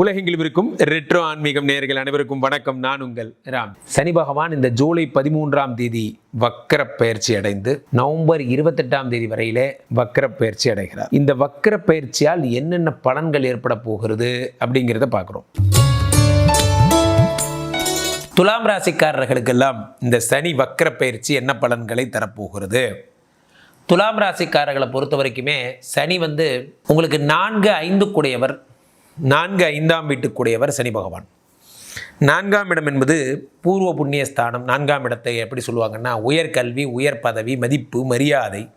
உலகெங்கிலும் இருக்கும் ரெட்ரோ ஆன்மீகம் நேர்கள் அனைவருக்கும் வணக்கம். நான் உங்கள் ராம். சனி பகவான் இந்த ஜூலை பதிமூன்றாம் தேதி வக்கர பயிற்சி அடைந்து நவம்பர் இருபத்தெட்டாம் தேதி வரையிலே வக்கர பயிற்சி அடைகிறார். இந்த வக்கர பயிற்சியால் என்னென்ன பலன்கள் ஏற்பட போகிறது அப்படிங்கிறத பார்க்குறோம். துலாம் ராசிக்காரர்களுக்கெல்லாம் இந்த சனி வக்கர பயிற்சி என்ன பலன்களை தரப்போகிறது? துலாம் ராசிக்காரர்களை பொறுத்த வரைக்குமே சனி வந்து உங்களுக்கு நான்கு ஐந்து கூடையவர் நான்கு ஐந்தாம் வீட்டுக்குடையவர் சனி பகவான். நான்காம் இடம் என்பது பூர்வ புண்ணிய ஸ்தானம் நான்காம் இடத்தை எப்படி சொல்லுவாங்கன்னா உயர்கல்வி உயர் பதவி மதிப்பு மரியாதை.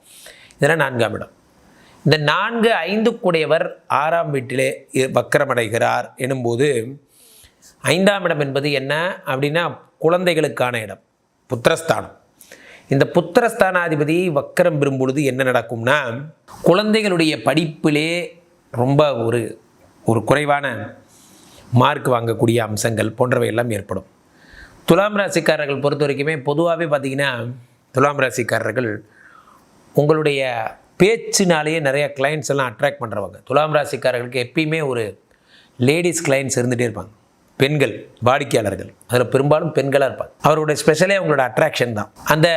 இதெல்லாம் நான்காம் இடம். இந்த நான்கு ஐந்து கூடையவர் ஆறாம் வீட்டிலே வக்கரமடைகிறார் எனும்போது ஐந்தாம் இடம் என்பது என்ன அப்படின்னா குழந்தைகளுக்கான இடம் புத்திரஸ்தானம். இந்த புத்திரஸ்தானாதிபதி வக்கரம் பெறும் பொழுது என்ன நடக்கும்னா குழந்தைகளுடைய படிப்பிலே ரொம்ப ஒரு ஒரு குறைவான மார்க் வாங்கக்கூடிய அம்சங்கள் போன்றவை எல்லாம் ஏற்படும். துலாம் ராசிக்காரர்கள் பொறுத்த வரைக்குமே பொதுவாகவே பார்த்தீங்கன்னா துலாம் ராசிக்காரர்கள் உங்களுடைய பேச்சினாலேயே நிறைய கிளைண்ட்ஸ் எல்லாம் அட்ராக்ட் பண்ணுறவங்க துலாம் ராசிக்காரர்களுக்கு எப்பயுமே ஒரு லேடிஸ் கிளைண்ட்ஸ் இருந்துகிட்டே இருப்பாங்க. பெண்கள் வாடிக்கையாளர்கள். அதில் பெரும்பாலும் பெண்களாக இருப்பாங்க. அவருடைய ஸ்பெஷலே அவங்களோட அட்ராக்ஷன் தான். அந்த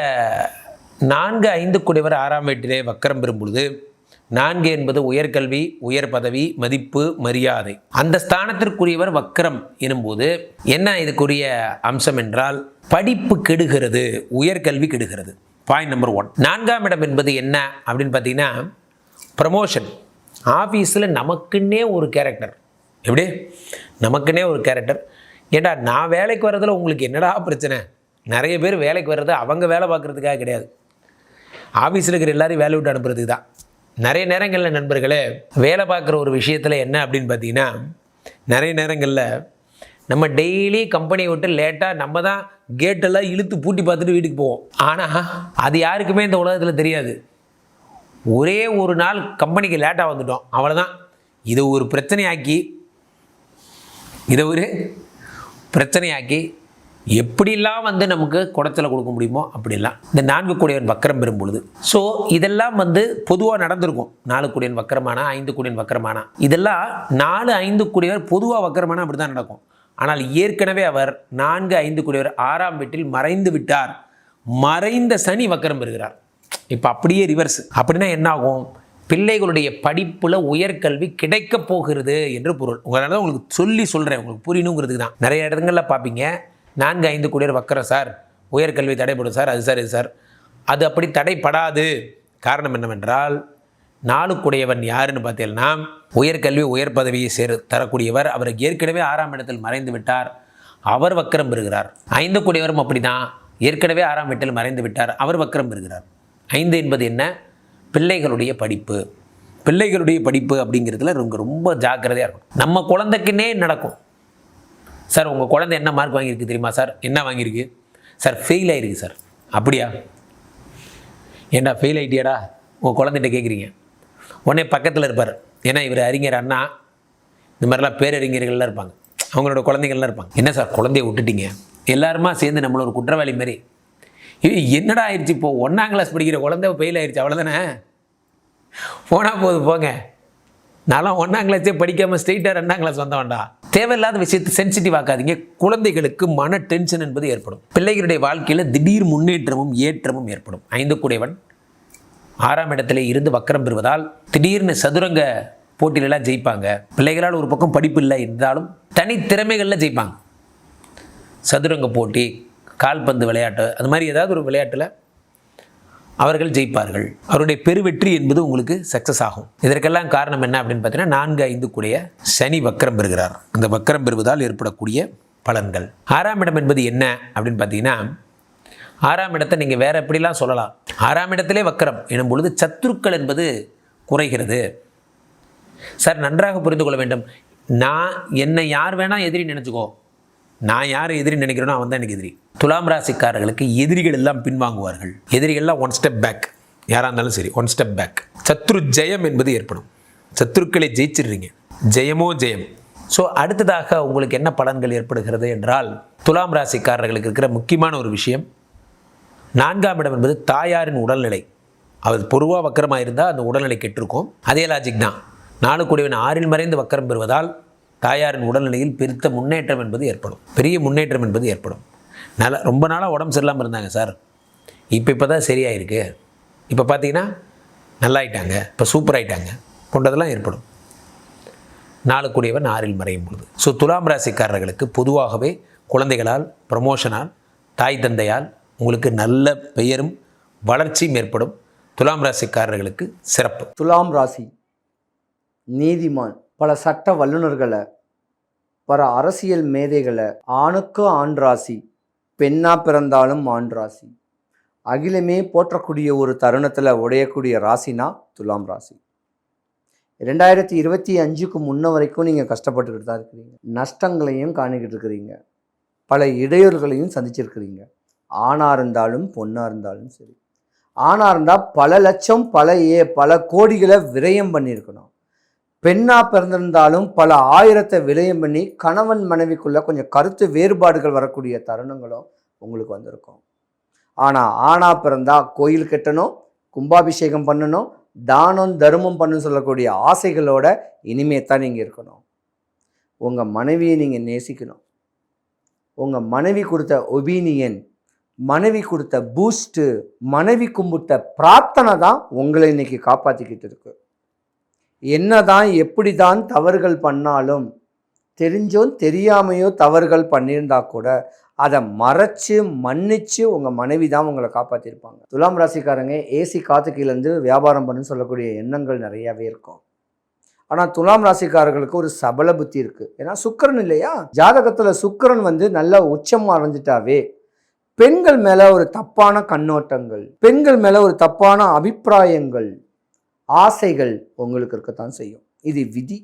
நான்கு ஐந்து குடிவர் ஆறாம் வீட்டிலே வக்கரம் பெறும் பொழுது நான்கு என்பது உயர்கல்வி உயர் பதவி மதிப்பு மரியாதை. அந்த ஸ்தானத்திற்குரியவர் வக்கரம் எனும்போது என்ன இதுக்குரிய அம்சம் என்றால் படிப்பு கெடுகிறது உயர்கல்வி கெடுகிறது. பாயிண்ட் நம்பர் ஒன் நான்காம் இடம் என்பது என்ன அப்படின்னு பார்த்தீங்கன்னா ப்ரமோஷன் ஆஃபீஸில் நமக்குன்னே ஒரு கேரக்டர் எப்படி? நமக்குன்னே ஒரு கேரக்டர் ஏண்டா நான் வேலைக்கு வர்றதில் உங்களுக்கு என்னடா பிரச்சனை? நிறைய பேர் வேலைக்கு வர்றது அவங்க வேலை பார்க்குறதுக்காக கிடையாது. ஆஃபீஸில் இருக்கிற எல்லோரையும் வேலை விட்டு அனுப்புறதுக்கு தான் நிறைய நேரங்களில் நண்பர்களே வேலை பார்க்குற ஒரு விஷயத்தில் என்ன அப்படின்னு பார்த்தீங்கன்னா நிறைய நேரங்களில் நம்ம டெய்லி கம்பெனியை விட்டு லேட்டாக நம்ம தான் கேட்டெல்லாம் இழுத்து பூட்டி பார்த்துட்டு வீட்டுக்கு போவோம். ஆனால் அது யாருக்குமே இந்த உலகத்தில் தெரியாது. ஒரே ஒரு நாள் கம்பெனிக்கு லேட்டாக வந்துட்டோம். அவ்வளோதான் இதை ஒரு பிரச்சனையாக்கி இதை ஒரு பிரச்சனையாக்கி எப்படிலாம் வந்து நமக்கு குடத்தில் கொடுக்க முடியுமோ அப்படிலாம். இந்த நான்கு கூடியவன் வக்கரம் பெறும் பொழுது ஸோ இதெல்லாம் வந்து பொதுவாக நடந்திருக்கும். நாலு கூடியன் வக்கரமானா ஐந்து கூடியன் வக்கரமானா. இதெல்லாம் நாலு ஐந்து கூடியவர் பொதுவாக வக்கரமானா அப்படி தான் நடக்கும். ஆனால் ஏற்கனவே அவர் நான்கு ஐந்து கூடியவர் ஆறாம் வீட்டில் மறைந்து விட்டார். மறைந்த சனி வக்கரம் பெறுகிறார். இப்போ அப்படியே ரிவர்ஸ் அப்படின்னா என்ன ஆகும் பிள்ளைகளுடைய படிப்பில் உயர்கல்வி கிடைக்கப் போகிறது என்று பொருள். உங்களால் தான் உங்களுக்கு சொல்லி சொல்கிறேன் உங்களுக்கு புரியணுங்கிறதுக்கு தான் நிறைய இடங்களில் பார்ப்பீங்க. நான்கு ஐந்து குடியர் வக்கரம் சார். உயர்கல்வி தடைப்படும் சார். அது சார் இது சார். அது அப்படி தடைப்படாது. காரணம் என்னவென்றால் நாளுக்குடையவன் யாருன்னு பார்த்தீங்கன்னா உயர்கல்வி உயர் பதவியை சேர் தரக்கூடியவர் அவர் ஏற்கனவே ஆறாம் இடத்தில் மறைந்து விட்டார். அவர் வக்கரம் பெறுகிறார். ஐந்து கூடியவரும் அப்படிதான். ஏற்கனவே ஆறாம் வீட்டில் மறைந்து விட்டார். அவர் வக்கரம் பெறுகிறார். ஐந்து என்பது என்ன? பிள்ளைகளுடைய படிப்பு. பிள்ளைகளுடைய படிப்பு அப்படிங்கிறதுல ரொம்ப ரொம்ப ஜாக்கிரதையாக இருக்கும் நம்ம குழந்தைக்குன்னே நடக்கும். சார் உங்கள் குழந்தை என்ன மார்க் வாங்கியிருக்கு தெரியுமா சார்? என்ன வாங்கியிருக்கு? சார் ஃபெயில் ஆகிருக்கு சார். அப்படியா? ஏண்டா ஃபெயில் ஆகிட்டியாடா உங்கள் குழந்தைகிட்ட கேட்குறீங்க உடனே பக்கத்தில் இருப்பார். ஏன்னா இவர் அறிஞர் அண்ணா. இந்த மாதிரிலாம் பேரறிஞர்கள்லாம் இருப்பாங்க. அவங்களோட குழந்தைங்கள்லாம் இருப்பாங்க. என்ன சார் குழந்தைய விட்டுட்டீங்க? எல்லாருமா சேர்ந்து நம்மள ஒரு குற்றவாளி மாதிரி. ஏய் என்னடா ஆயிடுச்சு இப்போ? ஒன்றாம் கிளாஸ் படிக்கிற குழந்தை ஃபெயில் ஆயிடுச்சு அவ்வளோதானே போனால் போகுது போங்க. நான்லாம் ஒன்றாம் கிளாஸே படிக்காமல் ஸ்ட்ரெயிட்டாக ரெண்டாம் கிளாஸ் வந்தவன்டா. தேவையில்லாத விஷயத்தை சென்சிட்டிவ் ஆக்காதீங்க. குழந்தைகளுக்கு மன டென்ஷன் என்பது ஏற்படும். பிள்ளைகளுடைய வாழ்க்கையில் திடீர் முன்னேற்றமும் ஏற்றமும் ஏற்படும். ஐந்து கூடையவன் ஆறாம் இடத்திலே இருந்து வக்கரம் பெறுவதால் திடீர்னு சதுரங்க போட்டியிலலாம் ஜெயிப்பாங்க. பிள்ளைகளால் ஒரு பக்கம் படிப்பு இல்லை இருந்தாலும் தனித்திறமைகளில் ஜெயிப்பாங்க. சதுரங்க போட்டி கால்பந்து விளையாட்டு அது மாதிரி ஏதாவது ஒரு விளையாட்டில் அவர்கள் ஜெயிப்பார்கள். அவருடைய பெருவெற்றி என்பது உங்களுக்கு சக்ஸஸ் ஆகும். இதற்கெல்லாம் காரணம் என்ன அப்படின்னு பார்த்தீங்கன்னா நான்கு ஐந்து கூடிய சனி வக்கரம் பெறுகிறார். அந்த வக்கரம் பெறுவதால் ஏற்படக்கூடிய பலன்கள். ஆறாம் இடம் என்பது என்ன அப்படின்னு பார்த்தீங்கன்னா ஆறாம் இடத்தை நீங்கள் வேற எப்படிலாம் சொல்லலாம்? ஆறாம் இடத்திலே வக்கரம் எனும் பொழுது சத்துருக்கள் என்பது குறைகிறது. சார் நன்றாக புரிந்து கொள்ள வேண்டும். நான் என்னை யார் வேணால் எதிரி நினச்சிக்கோ. நான் யார் எதிரி நினைக்கிறேனோ அவன் தான் எனக்கு எதிரி. துலாம் ராசிக்காரர்களுக்கு எதிரிகள் எல்லாம் பின்வாங்குவார்கள். எதிரிகள்லாம் ஒன் ஸ்டெப் பேக் யாராக இருந்தாலும் சரி ஒன் ஸ்டெப் பேக் சத்ரு ஜெயம் என்பது ஏற்படும். சத்ருக்களை ஜெயிச்சிடுறீங்க. ஜெயமோ ஜெயம். ஸோ அடுத்ததாக உங்களுக்கு என்ன பலன்கள் ஏற்படுகிறது என்றால் துலாம் ராசிக்காரர்களுக்கு இருக்கிற முக்கியமான ஒரு விஷயம் நான்காம் இடம் என்பது தாயாரின் உடல்நிலை. அவர் பொதுவாக வக்கரமாக இருந்தால் அந்த உடல்நிலை கெட்டிருக்கும். அதே லாஜிக் தான். நாலு கூடியவன் ஆறில் மறைந்து வக்கரம் பெறுவதால் தாயாரின் உடல்நிலையில் பெருத்த முன்னேற்றம் என்பது ஏற்படும். பெரிய முன்னேற்றம் என்பது ஏற்படும். நல்லா ரொம்ப நாளாக உடம்பு சரியில்லாமல் இருந்தாங்க சார். இப்போ இப்போ தான் சரியாயிருக்கு. இப்போ பார்த்தீங்கன்னா நல்லாயிட்டாங்க. இப்போ சூப்பர் ஆயிட்டாங்க போன்றதெல்லாம் ஏற்படும். நாளுக்குடியவன் ஆறில் மறையும் பொழுது. ஸோ துலாம் ராசிக்காரர்களுக்கு பொதுவாகவே குழந்தைகளால் ப்ரமோஷனால் தாய் தந்தையால் உங்களுக்கு நல்ல பெயரும் வளர்ச்சியும் ஏற்படும். துலாம் ராசிக்காரர்களுக்கு சிறப்பு. துலாம் ராசி நீதிமான். பல சட்ட வல்லுநர்களை பல அரசியல் மேதைகளை ஆணுக்கு ஆண் ராசி பெண்ணா பிறந்தாலும் ஆண் ராசி. அகிலமே போற்றக்கூடிய ஒரு தருணத்தில் உடையக்கூடிய ராசினா துலாம் ராசி. ரெண்டாயிரத்தி இருபத்தி அஞ்சுக்கு முன்ன வரைக்கும் நீங்கள் கஷ்டப்பட்டுக்கிட்டு தான் இருக்கிறீங்க. நஷ்டங்களையும் காணிக்கிட்டு இருக்கிறீங்க. பல இடையூறுகளையும் சந்திச்சிருக்கிறீங்க. ஆணாக இருந்தாலும் பொண்ணாக இருந்தாலும் சரி. ஆணாக இருந்தால் பல லட்சம் பல ஏ பல கோடிகளை விரயம் பண்ணியிருக்கணும். பெண்ணாக பிறந்திருந்தாலும் பல ஆயிரத்தை விலையம் பண்ணி கணவன் மனைவிக்குள்ள கொஞ்சம் கருத்து வேறுபாடுகள் வரக்கூடிய தருணங்களும் உங்களுக்கு வந்திருக்கும். ஆனால் ஆணா பிறந்தா கோயில் கட்டணும் கும்பாபிஷேகம் பண்ணணும் தானம் தர்மம் பண்ணுன்னு சொல்லக்கூடிய ஆசைகளோட இனிமே தான் நீங்கள் இருக்கணும். உங்கள் மனைவியை நீங்கள் நேசிக்கணும். உங்கள் மனைவி கொடுத்த ஒபீனியன் மனைவி கொடுத்த பூஸ்ட்டு மனைவி கும்பிட்ட பிரார்த்தனை தான் உங்களை இன்னைக்கு காப்பாற்றிக்கிட்டு இருக்குது என்னதான் எப்படி தான் தவறுகள் பண்ணாலும் தெரிஞ்சோ தெரியாமையோ தவறுகள் பண்ணியிருந்தா கூட அதை மறைச்சு மன்னிச்சு உங்கள் மனைவி தான் உங்களை காப்பாற்றிருப்பாங்க துலாம் ராசிக்காரங்க ஏசி காத்துக்கிலேருந்து வியாபாரம் பண்ணுன்னு சொல்லக்கூடிய எண்ணங்கள் நிறையாவே இருக்கும். ஆனால் துலாம் ராசிக்காரர்களுக்கு ஒரு சபல புத்தி இருக்குது ஏன்னா சுக்கரன் இல்லையா? ஜாதகத்தில் சுக்கரன் வந்து நல்லா உச்சம் அடைஞ்சிட்டாவே பெண்கள் மேலே ஒரு தப்பான கண்ணோட்டங்கள் பெண்கள் மேலே ஒரு தப்பான அபிப்பிராயங்கள் ஆசைகள் உங்களுக்கு இருக்கத்தான் செய்யும். இது விதி.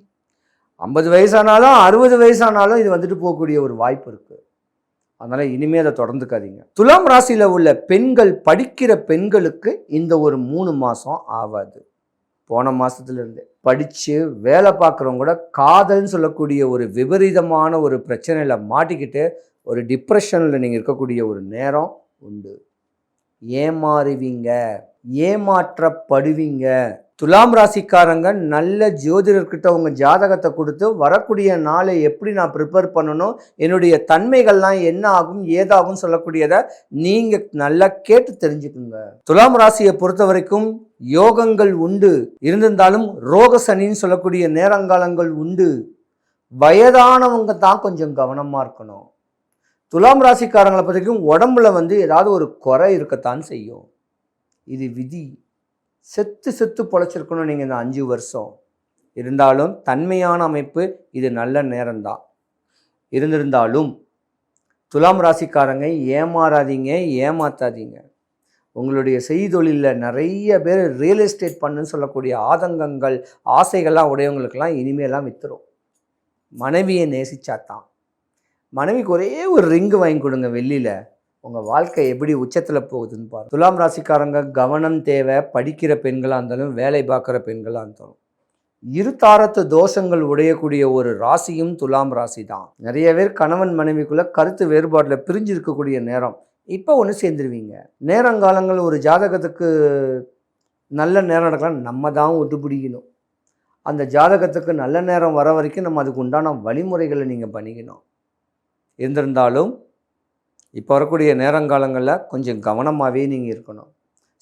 ஐம்பது வயசானாலும் அறுபது வயசானாலும் இது வந்துட்டு போகக்கூடிய ஒரு வாய்ப்பு இருக்குது அதனால் இனிமேல் அதை தொடர்ந்துக்காதீங்க. துலாம் ராசியில் உள்ள பெண்கள் படிக்கிற பெண்களுக்கு இந்த ஒரு மூணு மாதம் ஆகாது போன மாதத்துலேருந்தே படித்து வேலை பார்க்குறவங்க கூட காதல்னு சொல்லக்கூடிய ஒரு விபரீதமான ஒரு பிரச்சனையில் மாட்டிக்கிட்டு ஒரு டிப்ரெஷனில் நீங்கள் இருக்கக்கூடிய ஒரு நேரம் உண்டு. ஏமாறுவீங்க. ஏமாற்றப்படுவீங்க. துலாம் ராசிக்காரங்க நல்ல ஜோதிடர்கிட்ட உங்கள் ஜாதகத்தை கொடுத்து வரக்கூடிய நாளை எப்படி நான் ப்ரிப்பேர் பண்ணணும்? என்னுடைய தன்மைகள்லாம் என்ன ஆகும்? ஏதாகும் சொல்லக்கூடியதை நீங்கள் நல்லா கேட்டு தெரிஞ்சுக்குங்க. துலாம் ராசியை பொறுத்த வரைக்கும் யோகங்கள் உண்டு. இருந்திருந்தாலும் ரோக சனின்னு சொல்லக்கூடிய நேரங்காலங்கள் உண்டு. வயதானவங்க தான் கொஞ்சம் கவனமாக இருக்கணும். துலாம் ராசிக்காரங்களை பற்றிக்கும் உடம்புல வந்து ஏதாவது ஒரு குறை இருக்கத்தான் செய்யும். இது விதி. செத்து செத்து பொழைச்சிருக்கணும் நீங்கள் இந்த அஞ்சு வருஷம். இருந்தாலும் தன்மையான அமைப்பு இது நல்ல நேரம்தான். இருந்திருந்தாலும் துலாம் ராசிக்காரங்க ஏமாறாதீங்க ஏமாத்தாதீங்க. உங்களுடைய செய்தொழிலில் நிறைய பேர் ரியல் எஸ்டேட் பண்ணுன்னு சொல்லக்கூடிய ஆதங்கங்கள் ஆசைகள்லாம் உடையவங்களுக்கெல்லாம் இனிமேலாம் வித்துரும். மனைவியை நேசிச்சாதான். மனைவிக்கு ஒரே ஒரு ரிங்கு வாங்கி கொடுங்க வெள்ளியில். உங்கள் வாழ்க்கை எப்படி உச்சத்தில் போகுதுன்னு பாருங்க. துலாம் ராசிக்காரங்க கவனம் தேவை படிக்கிற பெண்களாக இருந்தாலும் வேலை பார்க்குற பெண்களாக இருந்தாலும் இருதாரத்து தோஷங்கள் உடையக்கூடிய ஒரு ராசியும் துலாம் ராசி தான் நிறைய பேர் கணவன் மனைவிக்குள்ளே கருத்து வேறுபாட்டில் பிரிஞ்சு இருக்கக்கூடிய நேரம். இப்போ ஒன்று சேர்ந்துருவீங்க. நேரங்காலங்கள் ஒரு ஜாதகத்துக்கு நல்ல நேரம் நடக்கலாம். நம்ம தான் விட்டு பிடிக்கணும். அந்த ஜாதகத்துக்கு நல்ல நேரம் வர வரைக்கும் நம்ம அதுக்கு உண்டான வழிமுறைகளை நீங்கள் பண்ணிக்கணும். இருந்திருந்தாலும் இப்போ வரக்கூடிய நேரங்காலங்களில் கொஞ்சம் கவனமாகவே நீங்கள் இருக்கணும்.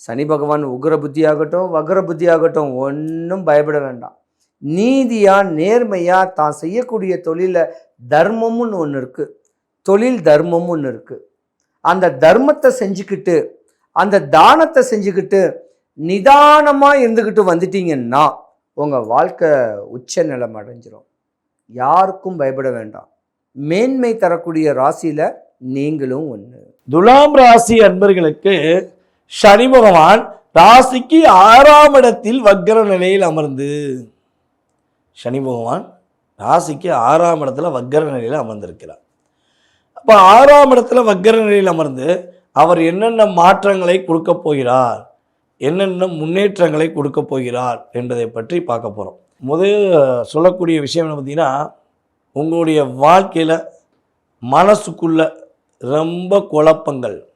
சனி பகவான் உக்ர புத்தியாகட்டும் வக்ர புத்தியாகட்டும் ஒன்றும் பயப்பட வேண்டாம். நீதியாக நேர்மையாக தான் செய்யக்கூடிய தொழிலில் தர்மம்னு ஒன்று இருக்குது தொழில் தர்மம்னு ஒன்று இருக்குது அந்த தர்மத்தை செஞ்சுக்கிட்டு அந்த தானத்தை செஞ்சுக்கிட்டு நிதானமாக இருந்துக்கிட்டு வந்துட்டீங்கன்னா உங்கள் வாழ்க்கை உச்ச நிலம் அடைஞ்சிரும். யாருக்கும் பயப்பட வேண்டாம். மேன்மை தரக்கூடிய ராசியில் நீங்களும் ஒன்று துலாம் ராசி அன்பர்களுக்கு சனி பகவான் ராசிக்கு ஆறாம் இடத்தில் வக்ர நிலையில் அமர்ந்து. சனி பகவான் ராசிக்கு ஆறாம் இடத்துல வக்ர நிலையில் அமர்ந்திருக்கிறார். அப்போ ஆறாம் இடத்துல வக்ர நிலையில் அமர்ந்து அவர் என்னென்ன மாற்றங்களை கொடுக்க போகிறார் என்னென்ன முன்னேற்றங்களை கொடுக்க போகிறார் என்பதை பற்றி பார்க்க போகிறோம் முதல் சொல்லக்கூடிய விஷயம் என்ன பார்த்தீங்கன்னா உங்களுடைய வாழ்க்கையில் மனசுக்குள்ளே ரொம்ப குழப்பங்கள்.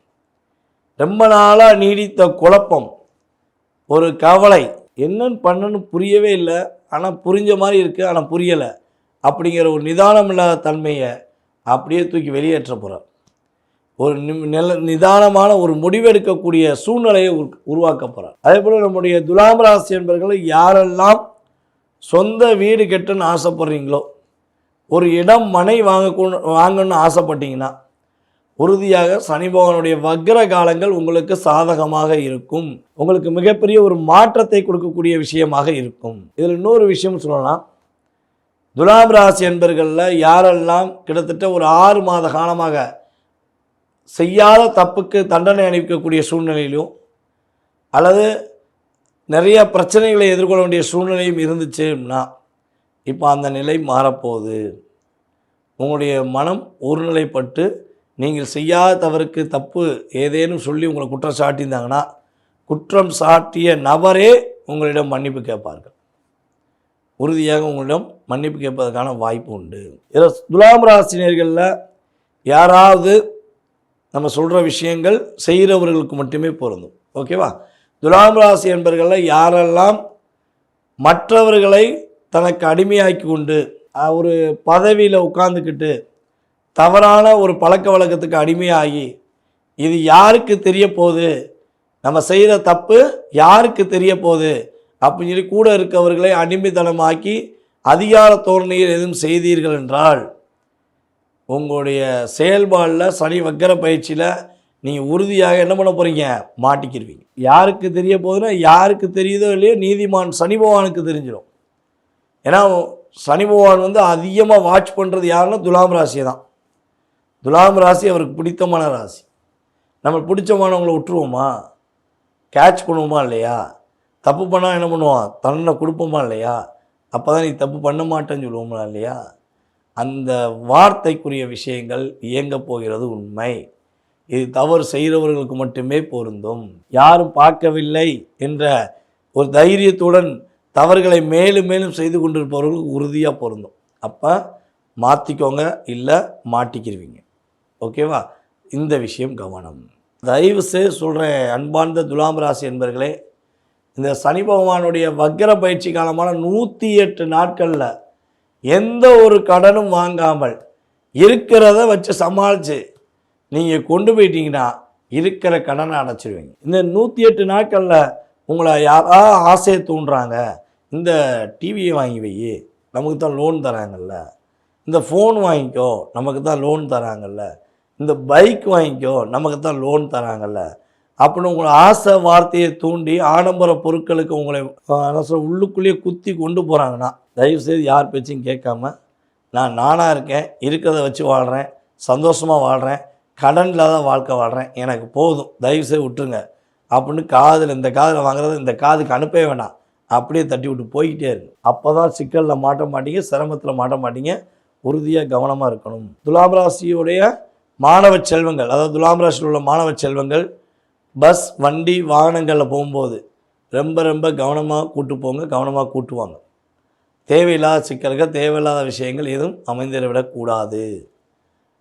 ரொம்ப நாளாக நீடித்த குழப்பம். ஒரு கவலை. என்னன்னு பண்ணணும்னு புரியவே இல்லை. ஆனால் புரிஞ்ச மாதிரி இருக்குது ஆனால் புரியலை. அப்படிங்கிற ஒரு நிதானம் இல்லாத தன்மையை அப்படியே தூக்கி வெளியேற்ற போகிறார் ஒரு நிம்- நில நிதானமான ஒரு முடிவெடுக்கக்கூடிய சூழ்நிலையை உருவாக்க போகிறார் அதே போல் நம்முடைய துலாம் ராசி என்பவர்கள் யாரெல்லாம் சொந்த வீடு கெட்டுன்னு ஆசைப்படுறீங்களோ ஒரு இடம் மனை வாங்க வாங்கணும்னு ஆசைப்பட்டீங்கன்னா உறுதியாக சனி பகவானுடைய வக்ர காலங்கள் உங்களுக்கு சாதகமாக இருக்கும். உங்களுக்கு மிகப்பெரிய ஒரு மாற்றத்தை கொடுக்கக்கூடிய விஷயமாக இருக்கும். இதில் இன்னொரு விஷயம் சொல்லலாம். துலாம் ராசி என்பர்களில் யாரெல்லாம் கிட்டத்தட்ட ஒரு ஆறு மாத காலமாக செய்யாத தப்புக்கு தண்டனை அளிக்கக்கூடிய சூழ்நிலையிலும் அல்லது நிறைய பிரச்சனைகளை எதிர்கொள்ள வேண்டிய சூழ்நிலையும் இருந்துச்சுன்னா இப்போ அந்த நிலை மாறப்போகுது. உங்களுடைய மனம் ஒருநிலைப்பட்டு நீங்கள் செய்யாத தவறுக்கு தப்பு ஏதேனும் சொல்லி உங்களை குற்றம் சாட்டியிருந்தாங்கன்னா குற்றம் சாட்டிய நபரே உங்களிடம் மன்னிப்பு கேட்பார்கள். உறுதியாக உங்களிடம் மன்னிப்பு கேட்பதற்கான வாய்ப்பு உண்டு. இதில் துலாம் ராசினியர்களில் யாராவது நம்ம சொல்கிற விஷயங்கள் செய்கிறவர்களுக்கு மட்டுமே பொருந்தும். ஓகேவா துலாம் ராசி என்பர்களில் யாரெல்லாம் மற்றவர்களை தனக்கு அடிமையாக்கி கொண்டு ஒரு பதவியில் உட்காந்துக்கிட்டு தவறான ஒரு பழக்க வழக்கத்துக்கு அடிமையாகி இது யாருக்கு தெரிய போகுது? நம்ம செய்கிற தப்பு யாருக்கு தெரிய போகுது? அப்படின்னு சொல்லி கூட இருக்கவர்களை அடிமைத்தனமாக்கி அதிகார தோரணையில் எதுவும் செய்தீர்கள் என்றால் உங்களுடைய செயல்பாடில் சனி வக்கர பயிற்சியில் நீங்கள் உறுதியாக என்ன பண்ண போகிறீங்க மாட்டிக்கிடுவீங்க யாருக்கு தெரிய போகுதுன்னா யாருக்கு தெரியுதோ இல்லையோ நீதிமான் சனி பகவானுக்கு தெரிஞ்சிடும் ஏன்னா சனி பகவான் வந்து அதிகமாக வாட்ச் பண்ணுறது யாருன்னா துலாம் ராசியை தான் துலாம் ராசி அவருக்கு பிடித்தமான ராசி. நம்ம பிடிச்சமானவங்களை விட்டுருவோமா? கேட்ச் பண்ணுவோமா இல்லையா? தப்பு பண்ணால் என்ன பண்ணுவோம் தண்டனை கொடுப்போமா இல்லையா? அப்போ தான் நீ தப்பு பண்ண மாட்டேன்னு சொல்லுவோமா இல்லையா? அந்த வார்த்தைக்குரிய விஷயங்கள் இயங்கப் போகிறது உண்மை. இது தவறு செய்கிறவர்களுக்கு மட்டுமே பொருந்தும். யாரும் பார்க்கவில்லை என்ற ஒரு தைரியத்துடன் தவறுகளை மேலும் மேலும் செய்து கொண்டிருப்பவர்களுக்கு உறுதியாக பொருந்தும். அப்போ மாற்றிக்கோங்க இல்லை மாட்டிக்கிருவீங்க. ஓகேவா? இந்த விஷயம் கவனம். தயவு செய்து சொல்கிறேன் அன்பார்ந்த துலாம் ராசி என்பர்களே இந்த சனி பகவானுடைய வக்கர பயிற்சி காலமான நூற்றி எட்டு நாட்களில் எந்த ஒரு கடனும் வாங்காமல் இருக்கிறத வச்சு சமாளித்து நீங்கள் கொண்டு போயிட்டீங்கன்னா இருக்கிற கடனை அடைச்சிருவீங்க. இந்த நூற்றி எட்டு நாட்களில் உங்களை யாரா ஆசையை தூண்டுறாங்க? இந்த டிவியை வாங்கி வை. நமக்கு தான் லோன் தராங்கல்ல. இந்த ஃபோன் வாங்கிக்கோ நமக்கு தான் லோன் தராங்கல்ல. இந்த பைக் வாங்கிக்கோ நமக்கு தான் லோன் தராங்கல்ல. அப்படின்னு உங்களை ஆசை வார்த்தையை தூண்டி ஆடம்பர பொருட்களுக்கு உங்களை உள்ளுக்குள்ளேயே குத்தி கொண்டு போகிறாங்கன்னா தயவுசெய்து யார் பேச்சையும் கேட்காம நான் நானாக இருக்கேன் இருக்கிறத வச்சு வாழ்கிறேன் சந்தோஷமாக வாழ்கிறேன் கடன் இல்லாத வாழ்க்கை வாழ்கிறேன் எனக்கு போதும் தயவுசெய்து விட்டுருங்க. அப்படின்னு காதில் இந்த காதில் வாங்குறத இந்த காதுக்கு அனுப்பவே வேணாம். அப்படியே தட்டி விட்டு போய்கிட்டே இருக்கு அப்போ தான் சிக்கலில் மாட்ட மாட்டீங்க சிரமத்தில் மாட்ட மாட்டீங்க உறுதியாக கவனமாக இருக்கணும். துலாபராசியுடைய மாணவ செல்வங்கள் அதாவது துலாம் ராசியில் உள்ள மாணவ செல்வங்கள் பஸ் வண்டி வாகனங்களில் போகும்போது ரொம்ப ரொம்ப கவனமாக கூட்டு போங்க கவனமாக கூட்டுவாங்க தேவையில்லாத சிக்கல்கள் தேவையில்லாத விஷயங்கள் எதுவும் அமைந்திட விடக்கூடாது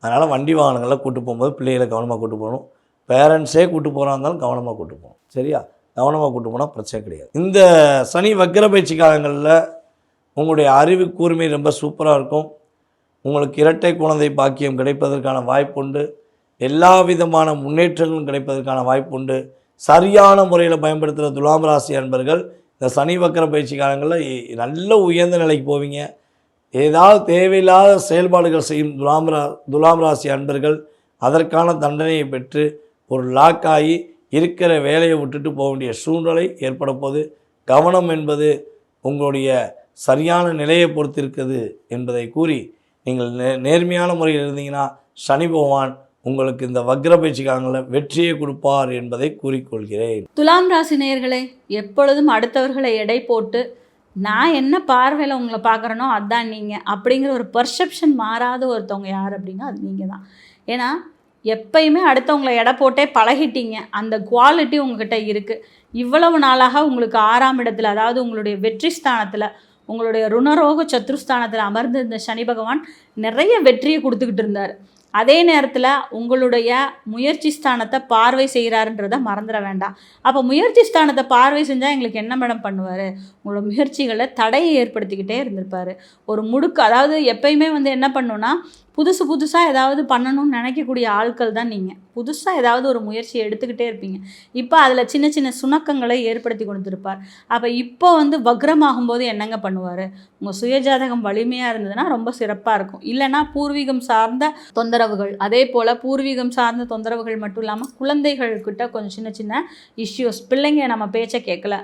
அதனால் வண்டி வாகனங்களில் கூட்டு போகும்போது பிள்ளைகளை கவனமாக கூட்டு போகணும். பேரண்ட்ஸே கூட்டு போகிறா இருந்தாலும் கவனமாக கூட்டு போகணும். சரியா? கவனமாக கூட்டு போனால் பிரச்சனை கிடையாது. இந்த சனி வக்கர பயிற்சி காலங்களில் உங்களுடைய அறிவு கூர்மை ரொம்ப சூப்பராக இருக்கும். உங்களுக்கு இரட்டை குழந்தை பாக்கியம் கிடைப்பதற்கான வாய்ப்புண்டு. எல்லா விதமான முன்னேற்றங்களும் கிடைப்பதற்கான வாய்ப்புண்டு. சரியான முறையில் பயன்படுத்துகிற துலாம் ராசி அன்பர்கள் இந்த சனி வக்கர பயிற்சி காலங்களில் நல்ல உயர்ந்த நிலைக்கு போவீங்க. ஏதாவது தேவையில்லாத செயல்பாடுகள் செய்யும் துலாம் ரா துலாம் ராசி அன்பர்கள் அதற்கான தண்டனையை பெற்று ஒரு லாக் ஆகி இருக்கிற வேலையை விட்டுட்டு போக வேண்டிய சூழ்நிலை ஏற்பட போது கவனம் என்பது உங்களுடைய சரியான நிலையை பொறுத்திருக்கிறது என்பதை கூறி நீங்கள் நே நேர்மையான முறையில் இருந்தீங்கன்னா சனி பகவான் உங்களுக்கு இந்த வக்ர பயிற்சிக்காரங்கள வெற்றியை கொடுப்பார் என்பதை கூறிக்கொள்கிறேன். துலாம் ராசி நேயர்களே எப்பொழுதும் அடுத்தவர்களை எடை போட்டு நான் என்ன பார்வையில் உங்களை பார்க்குறேனோ அதான் நீங்கள் அப்படிங்கிற ஒரு பர்செப்ஷன் மாறாத ஒருத்தவங்க யார் அப்படின்னா அது நீங்கள் தான் ஏன்னா எப்பயுமே அடுத்தவங்களை எடை போட்டே பழகிட்டீங்க அந்த குவாலிட்டி உங்ககிட்ட இருக்குது இவ்வளவு நாளாக உங்களுக்கு ஆறாம் இடத்துல அதாவது உங்களுடைய வெற்றி ஸ்தானத்தில் உங்களுடைய ருணரோக சத்ருஸ்தானத்தில் அமர்ந்து சனி பகவான் நிறைய வெற்றியை கொடுத்துக்கிட்டு இருந்தார். அதே நேரத்தில் உங்களுடைய முயற்சி ஸ்தானத்தை பார்வை செய்கிறாருன்றதை மறந்துட வேண்டாம். அப்போ முயற்சி ஸ்தானத்தை பார்வை செஞ்சால் எங்களுக்கு என்ன மேடம் பண்ணுவார்? உங்களோட முயற்சிகளை தடையை ஏற்படுத்திக்கிட்டே இருந்திருப்பார். ஒரு முடுக்கு அதாவது எப்பயுமே வந்து என்ன பண்ணுன்னா புதுசு புதுசாக ஏதாவது பண்ணணும்னு நினைக்கக்கூடிய ஆட்கள் தான் நீங்கள் புதுசாக ஏதாவது ஒரு முயற்சியை எடுத்துக்கிட்டே இருப்பீங்க. இப்போ அதில் சின்ன சின்ன சுணக்கங்களை ஏற்படுத்தி கொடுத்துருப்பார். அப்போ இப்போ வந்து வக்ரமாகும் போது என்னங்க பண்ணுவார்? உங்கள் சுயஜாதகம் வலிமையாக இருந்ததுன்னா ரொம்ப சிறப்பாக இருக்கும். இல்லைன்னா பூர்வீகம் சார்ந்த தொந்தரவுகள் அதே போல் பூர்வீகம் சார்ந்த தொந்தரவுகள் மட்டும் இல்லாமல் குழந்தைகள்கிட்ட கொஞ்சம் சின்ன சின்ன இஷ்யூஸ் பிள்ளைங்க நம்ம பேச்சை கேட்கல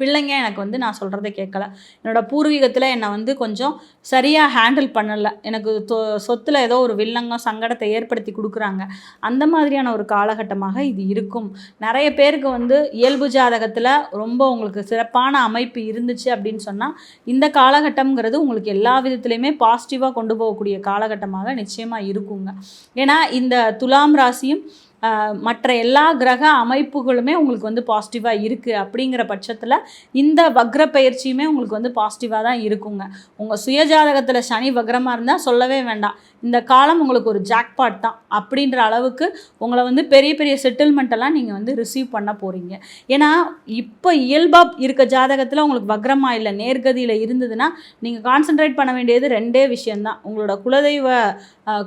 பிள்ளைங்க எனக்கு வந்து நான் சொல்கிறத கேட்கல. என்னோட பூர்வீகத்தில் என்னை வந்து கொஞ்சம் சரியாக ஹேண்டில் பண்ணலை. எனக்கு தொ சொத்தில் ஏதோ ஒரு வில்லங்கம் சங்கடத்தை ஏற்படுத்தி கொடுக்குறாங்க. அந்த மாதிரியான ஒரு காலகட்டமாக இது இருக்கும். நிறைய பேருக்கு வந்து இயல்பு ஜாதகத்தில் ரொம்ப உங்களுக்கு சிறப்பான அமைப்பு இருந்துச்சு அப்படின்னு சொன்னால் இந்த காலகட்டம்ங்கிறது உங்களுக்கு எல்லா விதத்துலேயுமே பாசிட்டிவாக கொண்டு போகக்கூடிய காலகட்டமாக நிச்சயமாக இருக்குங்க. ஏன்னா இந்த துலாம் ராசியும் மற்ற எல்லா கிரக அமைப்புகளுமே உங்களுக்கு வந்து பாசிட்டிவாக இருக்குது அப்படிங்கிற பட்சத்தில் இந்த வக்ர பயிற்சியுமே உங்களுக்கு வந்து பாசிட்டிவாக தான் இருக்குங்க. உங்கள் சுயஜாதகத்தில் சனி வக்ரமாக இருந்தால் சொல்லவே வேண்டாம். இந்த காலம் உங்களுக்கு ஒரு ஜாக்பாட் தான் அப்படின்ற அளவுக்கு உங்களை வந்து பெரிய பெரிய செட்டில்மெண்ட்டெல்லாம் நீங்கள் வந்து ரிசீவ் பண்ண போகிறீங்க ஏன்னா இப்போ இயல்பாக இருக்க ஜாதகத்தில் உங்களுக்கு வக்ரமாக இல்லை நேர்கதியில் இருந்ததுன்னா நீங்கள் கான்சென்ட்ரேட் பண்ண வேண்டியது ரெண்டே விஷயந்தான் உங்களோட குலதெய்வ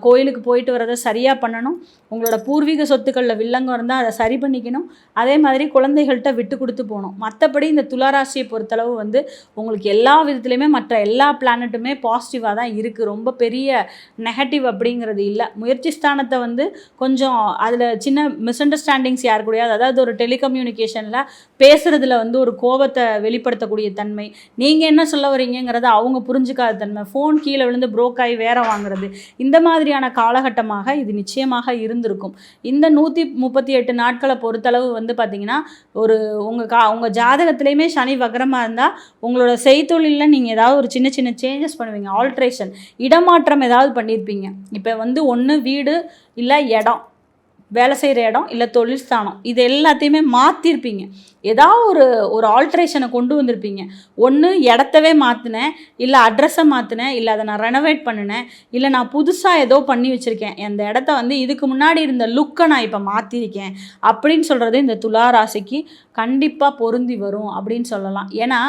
கோயிலுக்கு போயிட்டு வரதை சரியாக பண்ணணும். உங்களோட பூர்வீக சொத்து சொத்துக்களில் வில்லங்கம் இருந்தால் அதை சரி பண்ணிக்கணும். அதே மாதிரி குழந்தைகள்கிட்ட விட்டு கொடுத்து போகணும். மற்றபடி இந்த துளாராசியை பொறுத்தளவு வந்து உங்களுக்கு எல்லா விதத்துலையுமே மற்ற எல்லா பிளானட்டுமே பாசிட்டிவாக தான் இருக்குது ரொம்ப பெரிய நெகட்டிவ் அப்படிங்கிறது இல்லை. முயற்சி ஸ்தானத்தை வந்து கொஞ்சம் அதில் சின்ன மிஸ் அண்டர்ஸ்டாண்டிங்ஸ் யார் கூடயாவது அதாவது ஒரு டெலிகம்யூனிகேஷனில் பேசுகிறதுல வந்து ஒரு கோபத்தை வெளிப்படுத்தக்கூடிய தன்மை. நீங்கள் என்ன சொல்ல வரீங்கிறத அவங்க புரிஞ்சுக்காத தன்மை. ஃபோன் கீழே விழுந்து ப்ரோக் ஆகி வேற வாங்குறது. இந்த மாதிரியான காலகட்டமாக இது நிச்சயமாக இருந்திருக்கும். இந்த நூற்றி முப்பத்தி எட்டு நாட்களை பொறுத்தளவு வந்து பார்த்திங்கன்னா ஒரு உங்கள் கா உங்கள் ஜாதகத்துலேயுமே சனி வக்ரமாக இருந்தால் உங்களோட செய்தொழிலில் நீங்கள் ஏதாவது ஒரு சின்ன சின்ன சேஞ்சஸ் பண்ணுவீங்க. ஆல்ட்ரேஷன் இடமாற்றம் ஏதாவது பண்ணியிருப்பீங்க இப்போ வந்து ஒன்று வீடு இல்லை இடம். வேலை செய்கிற இடம் இல்லை தொழில் ஸ்தானம். இது எல்லாத்தையுமே மாற்றிருப்பீங்க ஏதாவது ஒரு ஒரு ஆல்ட்ரேஷனை கொண்டு வந்திருப்பீங்க. ஒன்று இடத்தவே மாற்றினேன் இல்லை அட்ரஸை மாற்றினேன் இல்லை அதை நான் ரெனோவேட் பண்ணினேன் இல்லை நான் புதுசாக ஏதோ பண்ணி வச்சுருக்கேன். அந்த இடத்த வந்து இதுக்கு முன்னாடி இருந்த லுக்கை நான் இப்போ மாற்றிருக்கேன் அப்படின்னு சொல்கிறது இந்த துலா ராசிக்கு கண்டிப்பாக பொருந்தி வரும் அப்படின்னு சொல்லலாம். ஏன்னா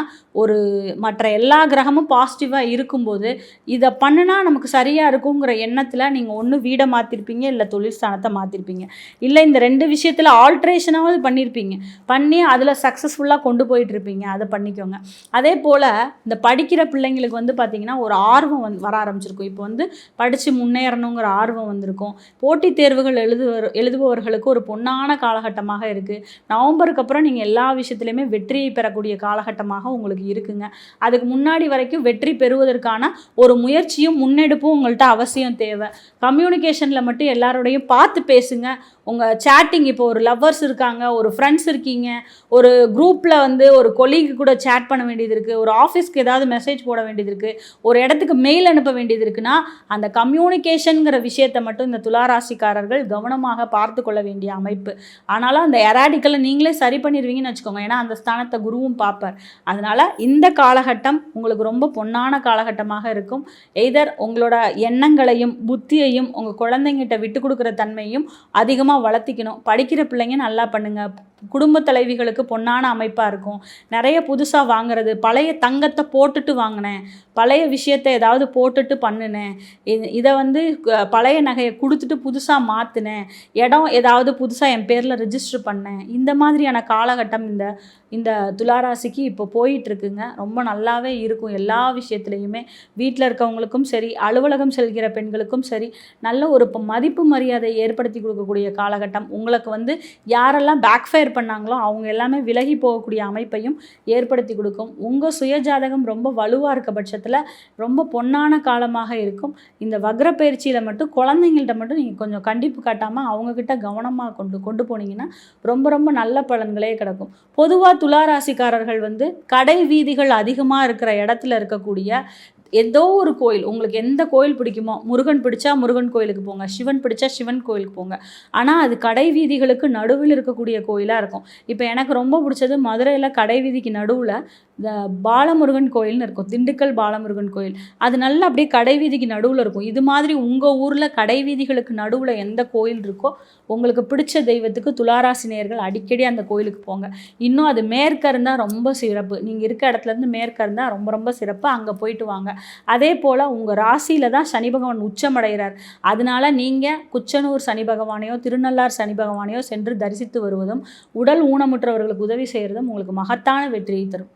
ஒரு மற்ற எல்லா கிரகமும் பாசிட்டிவாக இருக்கும்போது இதை பண்ணுனா நமக்கு சரியாக இருக்குங்கிற எண்ணத்தில் நீங்கள் ஒன்று வீடை மாற்றிருப்பீங்க இல்லை தொழில் ஸ்தானத்தை மாற்றிருப்பீங்க இல்லை இந்த ரெண்டு விஷயத்தில் ஆல்ட்ரேஷனாவது பண்ணியிருப்பீங்க பண்ணி அதில் சக்ஸஸ்ஃபுல்லாக கொண்டு போயிட்டு இருப்பீங்க அதை பண்ணிக்கோங்க. அதே போல் இந்த படிக்கிற பிள்ளைங்களுக்கு வந்து பார்த்திங்கன்னா ஒரு ஆர்வம் வந்து வர ஆரம்பிச்சிருக்கும். இப்போ வந்து படித்து முன்னேறணுங்கிற ஆர்வம் வந்திருக்கும். போட்டித் தேர்வுகள் எழுது எழுதுபவர்களுக்கு ஒரு பொன்னான காலகட்டமாக இருக்குது நவம்பருக்கு அப்புறம் நீங்கள் எல்லா விஷயத்துலையுமே வெற்றியை பெறக்கூடிய காலகட்டமாக உங்களுக்கு இருக்குங்க. அதுக்கு முன்னாடி வரைக்கும் வெற்றி பெறுவதற்கான ஒரு முயற்சியும் முன்னெடுப்பும் உங்கள்கிட்ட அவசியம் தேவை. கம்யூனிகேஷனில் மட்டும் எல்லாரோடையும் பார்த்து பேசுங்க. உங்கள் சேட்டிங் இப்போ ஒரு லவ்வர்ஸ் இருக்காங்க ஒரு ஃப்ரெண்ட்ஸ் இருக்கீங்க ஒரு குரூப்பில் வந்து ஒரு கொலீக் கூட சேட் பண்ண வேண்டியது இருக்குது ஒரு ஆஃபீஸ்க்கு ஏதாவது மெசேஜ் போட வேண்டியது இருக்குது ஒரு இடத்துக்கு மெயில் அனுப்ப வேண்டியது இருக்குன்னா அந்த கம்யூனிகேஷனுங்கிற விஷயத்தை மட்டும் இந்த துளாராசிக்காரர்கள் கவனமாக பார்த்து கொள்ள வேண்டிய அமைப்பு. ஆனாலும் அந்த எராடிக்கலை நீங்களே சரி பண்ணிடுவீங்கன்னு வச்சுக்கோங்க. ஏன்னா அந்த ஸ்தானத்தை குருவும் பார்ப்பார். அதனால் இந்த காலகட்டம் உங்களுக்கு ரொம்ப பொன்னான காலகட்டமாக இருக்கும். எய்தர் உங்களோட எண்ணங்களையும் புத்தியையும் உங்கள் குழந்தைங்கிட்ட விட்டு கொடுக்குற தன்மையும் அதிகமாக வளர்த்திக்கணும். படிக்கிற பிள்ளைங்க நல்லா பண்ணுங்க. குடும்ப தலைவிகளுக்கு பொன்னான அமைப்பாக இருக்கும். நிறைய புதுசாக வாங்குறது. பழைய தங்கத்தை போட்டுட்டு வாங்கினேன். பழைய விஷயத்தை ஏதாவது போட்டுட்டு பண்ணினேன். இது இதை வந்து பழைய நகையை கொடுத்துட்டு புதுசாக மாற்றினேன் இடம் ஏதாவது புதுசாக என் பேரில் ரிஜிஸ்டர் பண்ணேன். இந்த மாதிரியான காலகட்டம் இந்த இந்த துளாராசிக்கு இப்போ போயிட்டுருக்குங்க. ரொம்ப நல்லாவே இருக்கும். எல்லா விஷயத்துலையுமே வீட்டில் இருக்கவங்களுக்கும் சரி அலுவலகம் செல்கிற பெண்களுக்கும் சரி நல்ல ஒரு மதிப்பு மரியாதை ஏற்படுத்தி கொடுக்கக்கூடிய காலகட்டம். உங்களுக்கு வந்து யாரெல்லாம் பேக் பண்ணாங்களோ அவங்க எல்லாமே விலகி போகக்கூடிய அமைப்பையும் ஏற்படுத்தி கொடுக்கும். உங்கள் சுயஜாதகம் ரொம்ப வலுவாக இருக்க பட்சத்தில் ரொம்ப பொன்னான காலமாக இருக்கும். இந்த வக்ர பயிற்சியில் மட்டும் குழந்தைங்கள்ட்ட மட்டும் நீங்கள் கொஞ்சம் கண்டிப்பு காட்டாமல் அவங்கக்கிட்ட கவனமாக கொண்டு கொண்டு போனீங்கன்னா ரொம்ப ரொம்ப நல்ல பலன்களே கிடக்கும். பொதுவாக துளாராசிக்காரர்கள் வந்து கடை வீதிகள் அதிகமாக இருக்கிற இடத்துல இருக்கக்கூடிய ஏதோ ஒரு கோயில் உங்களுக்கு எந்த கோயில் பிடிக்குமோ முருகன் பிடிச்சா முருகன் கோயிலுக்கு போங்க சிவன் பிடிச்சா சிவன் கோயிலுக்கு போங்க. ஆனால் அது கடை வீதிகளுக்கு நடுவில் இருக்கக்கூடிய கோயிலாக இருக்கும். இப்போ எனக்கு ரொம்ப பிடிச்சது மதுரையில் கடை வீதிக்கு நடுவில் இந்த பாலமுருகன் கோயில்னு இருக்கும். திண்டுக்கல் பாலமுருகன் கோயில். அது நல்லா அப்படியே கடை வீதிக்கு நடுவில் இருக்கும். இது மாதிரி உங்கள் ஊரில் கடை வீதிகளுக்கு நடுவில் எந்த கோயில் இருக்கோ உங்களுக்கு பிடிச்ச தெய்வத்துக்கு துளாராசினியர்கள் அடிக்கடி அந்த கோயிலுக்கு போங்க. இன்னும் அது மேற்கருந்தால் ரொம்ப சிறப்பு. நீங்கள் இருக்க இடத்துலேருந்து மேற்க ரொம்ப ரொம்ப சிறப்பு. அங்கே போயிட்டு வாங்க. அதே போல் உங்கள் ராசியில் தான் சனி பகவான் உச்சமடைகிறார். அதனால நீங்கள் குச்சனூர் சனி பகவானையோ திருநள்ளார் சனி பகவானையோ சென்று தரிசித்து வருவதும் உடல் ஊனமுற்றவர்களுக்கு உதவி செய்கிறதும் உங்களுக்கு மகத்தான வெற்றியை தரும்.